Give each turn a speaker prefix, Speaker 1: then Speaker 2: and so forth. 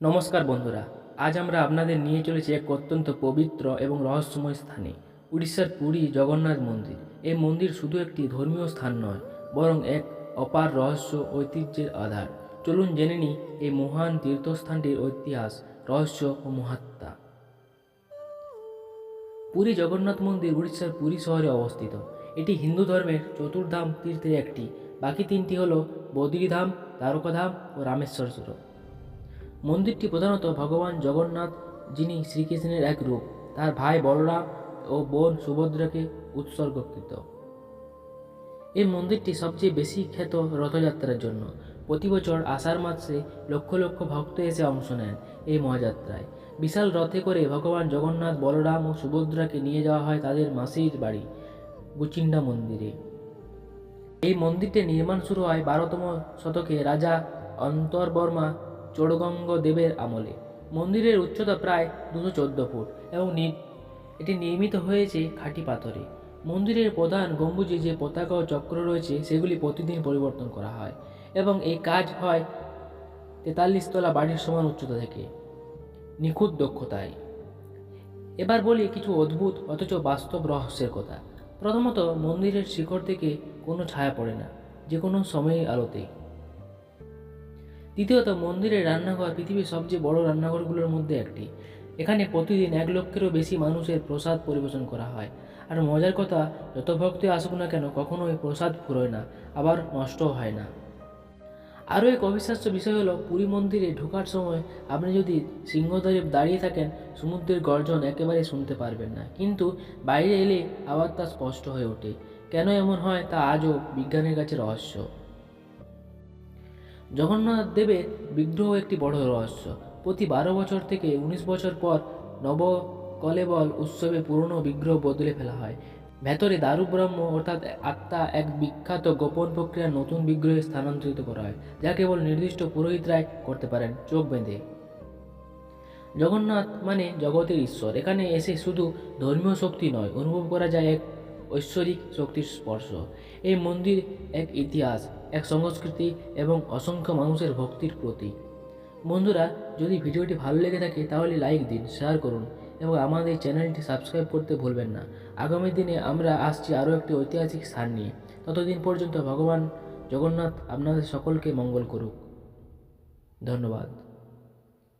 Speaker 1: নমস্কার বন্ধুরা, আজ আমরা আপনাদের নিয়ে চলেছি এক অত্যন্ত পবিত্র এবং রহস্যময় স্থানে, উড়িষ্যার পুরী জগন্নাথ মন্দির। এই মন্দির শুধু একটি ধর্মীয় স্থান নয়, বরং এক অপার রহস্য ঐতিহ্যের আধার। চলুন জেনে নিই এই মহান তীর্থস্থানটির ইতিহাস, রহস্য ও মহাত্মা। পুরী জগন্নাথ মন্দির উড়িষ্যার পুরী শহরে অবস্থিত। এটি হিন্দু ধর্মের চতুর্ধাম তীর্থের একটি। বাকি তিনটি হল বদ্রীধাম, দ্বারকাধাম ও রামেশ্বর মন্দিরটি প্রধানত ভগবান জগন্নাথ, যিনি শ্রীকৃষ্ণের এক রূপ, তার ভাই বলরাম ও বোন সুভদ্রাকে উৎসর্গকৃত। এই মন্দিরটি সবচেয়ে বেশি খ্যাত রথযাত্রার জন্য। প্রতি বছর আষাঢ় মাসে লক্ষ লক্ষ ভক্ত এসে অংশ নেন এই মহাযাত্রায়। বিশাল রথে করে ভগবান জগন্নাথ, বলরাম ও সুভদ্রাকে নিয়ে যাওয়া হয় তাদের মাসির বাড়ি, গুচিন্ডা মন্দিরে। এই মন্দিরটির নির্মাণ শুরু হয় বারোতম শতকে রাজা অন্তর্বর্মা চোড়গঙ্গ দেবের আমলে। মন্দিরের উচ্চতা প্রায় দুশো চোদ্দ ফুট এবং এটি নির্মিত হয়েছে খাঁটি পাথরে। মন্দিরের প্রধান গম্বুজে যে পতাকা ও চক্র রয়েছে, সেগুলি প্রতিদিন পরিবর্তন করা হয় এবং এই কাজ হয় তেতাল্লিশ তলা বাড়ির সমান উচ্চতা থেকে, নিখুঁত দক্ষতায়। এবার বলি কিছু অদ্ভুত অথচ বাস্তব রহস্যের কথা। প্রথমত, মন্দিরের শিখর থেকে কোনো ছায়া পড়ে না যে কোনো সময়ে আলোতেই দ্বিতীয়ত, মন্দিরের রান্নাঘর পৃথিবীর সবচেয়ে বড় রান্নাঘরগুলোর মধ্যে একটি। এখানে প্রতিদিন এক লক্ষেরও বেশি মানুষের প্রসাদ পরিবেশন করা হয়। আর মজার কথা, যত ভক্তি আসুক না কেন কখনো কখনোই প্রসাদ ফুরোয় না, আবার নষ্টও হয় না। আরও এক অবিশ্বাস্য বিষয় হলো, পুরী মন্দিরে ঢোকার সময় আপনি যদি সিংহদ্বারে দাঁড়িয়ে থাকেন, সমুদ্রের গর্জন একেবারে শুনতে পারবেন না। কিন্তু বাইরে এলে আবার তা স্পষ্ট হয়ে ওঠে। কেন এমন হয় তা আজও বিজ্ঞানের কাছে রহস্য। জগন্নাথ দেবের বিগ্রহ একটি বড় রহস্য। প্রতি বারো বছর থেকে উনিশ বছর পর নব কলেবল উৎসবে পুরনো বিগ্রহ বদলে ফেলা হয়। ভেতরে দারু ব্রহ্ম অর্থাৎ আত্মা এক বিখ্যাত গোপন প্রক্রিয়ার নতুন বিগ্রহে স্থানান্তরিত করা হয়, যা কেবল নির্দিষ্ট পুরোহিতরাই করতে পারেন, চোখ বেঁধে। জগন্নাথ মানে জগতের ঈশ্বর, এখানে এসে শুধু ধর্মীয় শক্তি নয়, অনুভব করা যায় এক ঐশ্বরিক শক্তির স্পর্শ। এই মন্দির এক ইতিহাস, এক সংস্কৃতি এবং অসংখ্য মানুষের ভক্তির প্রতীক। বন্ধুরা, যদি ভিডিওটি ভালো লেগে থাকে তাহলে লাইক দিন শেয়ার করুন এবং আমাদের চ্যানেলটি সাবস্ক্রাইব করতে ভুলবেন না। আগামী দিনে আমরা আসছি আরও একটি ঐতিহাসিক স্থান নিয়ে। ততদিন পর্যন্ত ভগবান জগন্নাথ আপনাদের সকলকে মঙ্গল করুক। ধন্যবাদ।